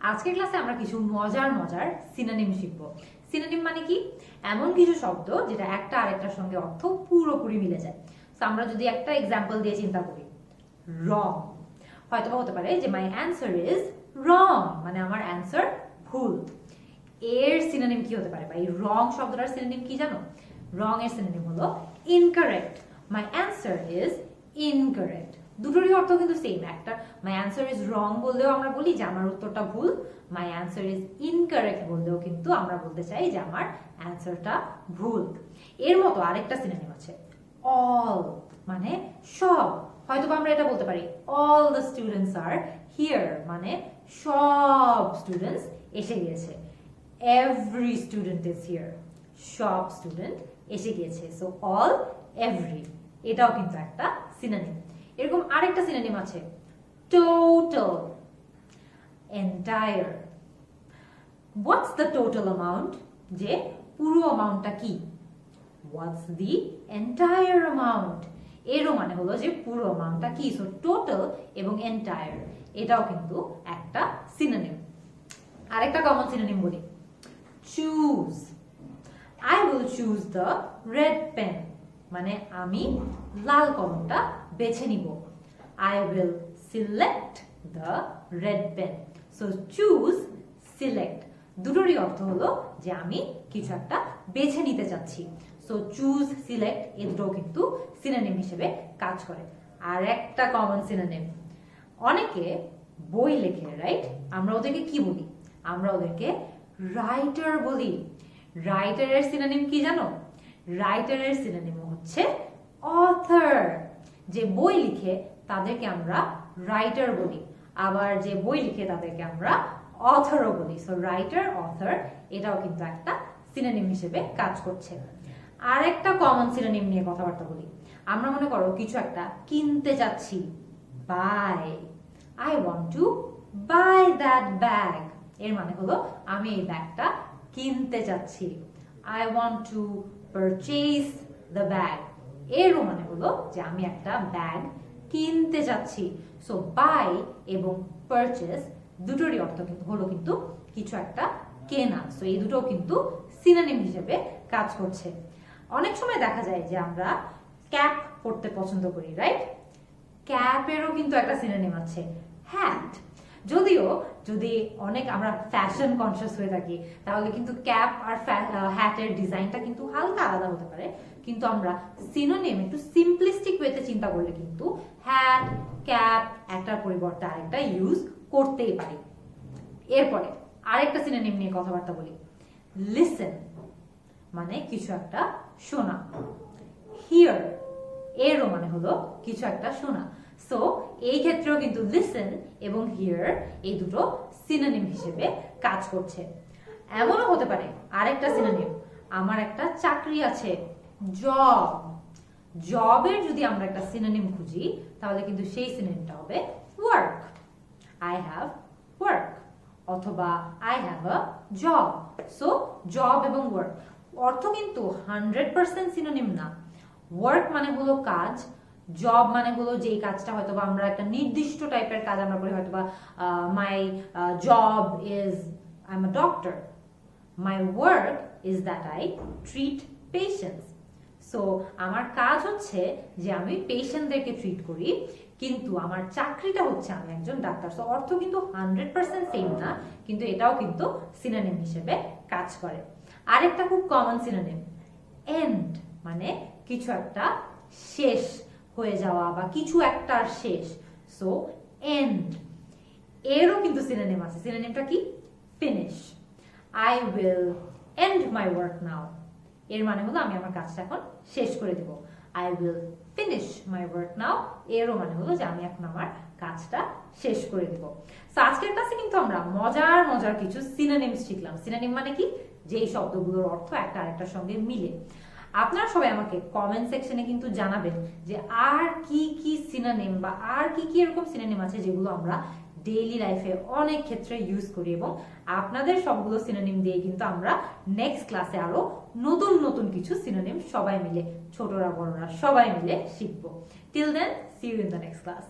আজকের ক্লাসে আমরা কিছু মজার মজার সিনোনিম শিখব। সিনোনিম মানে কি? এমন কিছু শব্দ যেটা একটা আরেকটার সঙ্গে অর্থ পুরোপুরি মিলে যায়। তো আমরা যদি একটা এক্সাম্পল দিয়ে চিন্তা করি। রং হয়তো হতে পারে যে মাই অ্যান্সার ইজ রং মানে আমার অ্যান্সার ভুল। এর সিনোনিম কি হতে পারে? বা এই রং শব্দটার সিনোনিম কি জানো? রং এর সিনোনিম হলো incorrect my answer is incorrect দুটোরই অর্থ কিন্তু সেম একটা মাই অ্যান্সার ইজ রং বললেও আমরা বলি যে আমার উত্তরটা ভুল। মাই অ্যান্সার ইজ ইনকারেক্ট বললেও কিন্তু আমরা বলতে চাই যে আমার অ্যান্সারটা ভুল। এর মতো আরেকটা সিনোনিম আছে। অল মানে সব। হয়তো আমরা এটা বলতে পারি all the students are here মানে সব স্টুডেন্টস এসে গিয়েছে। এভরি স্টুডেন্ট ইজ হিয়ার সব স্টুডেন্ট এসে গিয়েছে। সো অল এভরি এটাও কিন্তু একটা সিনোনিম এরকম আরেকটা সিনোনিম আছে। Total entire what's the total amount যে পুরো অ্যামাউন্টটা কি? হোয়াটস দি এন্টায়ার অ্যামাউন্ট এরও মানে হলো যে পুরো অ্যামাউন্টটা কি? সো টোটাল এবং এন্টায়ার এটাও কিন্তু একটা সিনোনিম আরেকটা কমন সিনোনিম বলি। Choose I will choose the red pen মানে আমি লাল কলমটা বেছে নিব। I will select the red pen so choose select দুটোরই অর্থ হলো যে আমি কিছু একটা বেছে নিতে চাচ্ছি সো চুজ সিলেক্ট এ দুটো কিন্তু সিনোনিম হিসেবে কাজ করে। আর একটা কমন সিনোনিম অনেকে বই লেখে রাইট আমরা ওদেরকে কি বলি? আমরা ওদেরকে রাইটার বলি। রাইটারের সিনোনিম কি জানো? রাইটারের সিনোনিম হচ্ছে অথর যে বই লিখে তাদেরকে আমরা রাইটার বলি। আবার যে বই লিখে তাদেরকে আমরা অথরও বলি। সো রাইটার অথর এটাও কিন্তু একটা সিনোনিম হিসেবে কাজ করছে। আর একটা কমন সিনোনিম নিয়ে কথাবার্তা বলি। আমরা মনে করো কিছু একটা কিনতে চাচ্ছি buy I want to buy that bag এর মানে হলো আমি এই ব্যাগটা কিনতে চাচ্ছি I want to purchase the bag এরও মানে হলো যে আমি একটা ব্যাগ কিনতে যাচ্ছি। সো বাই এবং পারচেস দুটোরই অর্থ কিন্তু হলো কিন্তু কিছু একটা কেনা। সো এই দুটো কিন্তু সিনানিম হিসেবে কাজ করছে। অনেক সময় দেখা যায় যে আমরা ক্যাপ পড়তে পছন্দ করি রাইট ক্যাপেরও কিন্তু একটা সিনানিম আছে হ্যাট যদিও, যদি অনেক আমরা ফ্যাশন কনসিয়াস হয়ে থাকি, তাহলে কিন্তু ক্যাপ আর হ্যাটের ডিজাইনটা কিন্তু হালকা আলাদা হতে পারে। কিন্তু আমরা সিনোনিম একটু সিম্পলিস্টিক ওয়েতে চিন্তা করলে কিন্তু হ্যাট ক্যাপ একটার পরিবর্তে আরেকটা ইউজ করতেই পারি। এরপরে আরেকটা সিনোনিম নিয়ে কথাবার্তা বলি। লিসেন মানে কিছু একটা শোনা। হিয়ার এরও মানে হলো কিছু একটা শোনা। সো এই ক্ষেত্রেও কিন্তু লিসেন এবং হিয়ার এই দুটো সিনোনিম হিসেবে কাজ করছে। এমনও হতে পারে আরেকটা সিনোনিম আমার একটা চাকরি আছে। জব জবের যদি আমরা একটা সিনোনিম খুঁজি, তাহলে কিন্তু সেই সিনোনিমটা হবে ওয়ার্ক আই হ্যাভ ওয়ার্ক অথবা I have a job so job এবং ওয়ার্ক অর্থ কিন্তু হান্ড্রেড পার্সেন্ট সিনোনিম না। ওয়ার্ক মানে হলো কাজ জব মানে হলো যেই কাজটা হয়তো বা আমরা একটা নির্দিষ্ট টাইপের কাজ আমরা করি হয়তো বা my job is I am a doctor my work is that I treat patients so আমার কাজ হচ্ছে যে আমি পেশেন্টদেরকে ট্রিট করি, কিন্তু আমার চাকরিটা হচ্ছে আমি একজন ডাক্তার। সো অর্থ কিন্তু হান্ড্রেড পার্সেন্ট সেম না, কিন্তু এটাও কিন্তু সিনোনিম হিসেবে কাজ করে। আরেকটা খুব কমন সিনোনিম এন্ড মানে কিছু একটা শেষ হয়ে যাওয়া বা কিছু একটা শেষ। সো এন্ড এরও কিন্তু সিনোনিম আছে। সিনোনিমটা কি? Finish I will end my work now এর মানে হলো আমি আমার কাজটা এখন শেষ করে দিব। I will finish my work now এরও মানে হলো যে আমি এখন আমার কাজটা শেষ করে দিব। তো আজকের ক্লাসে কিন্তু আমরা মজার মজার কিছু সিনোনিমস শিখলাম। সিনোনিম মানে কি? যেই শব্দগুলোর অর্থ একটা আরেকটার সঙ্গে মিলে। আপনারা সবাই আমাকে কমেন্ট সেকশনে কিন্তু জানাবেন যে আর কি কি সিনোনিম বা আর কি কি এরকম সিনোনিম আছে যেগুলো আমরা ডেইলি লাইফে অনেক ক্ষেত্রে ইউজ করি এবং আপনাদের সবগুলো সিনোনিম দিয়ে কিন্তু আমরা নেক্সট ক্লাসে আরও নতুন নতুন কিছু সিনোনিম সবাই মিলে, ছোটরা, বড়রা সবাই মিলে শিখব। Till then see you in the next class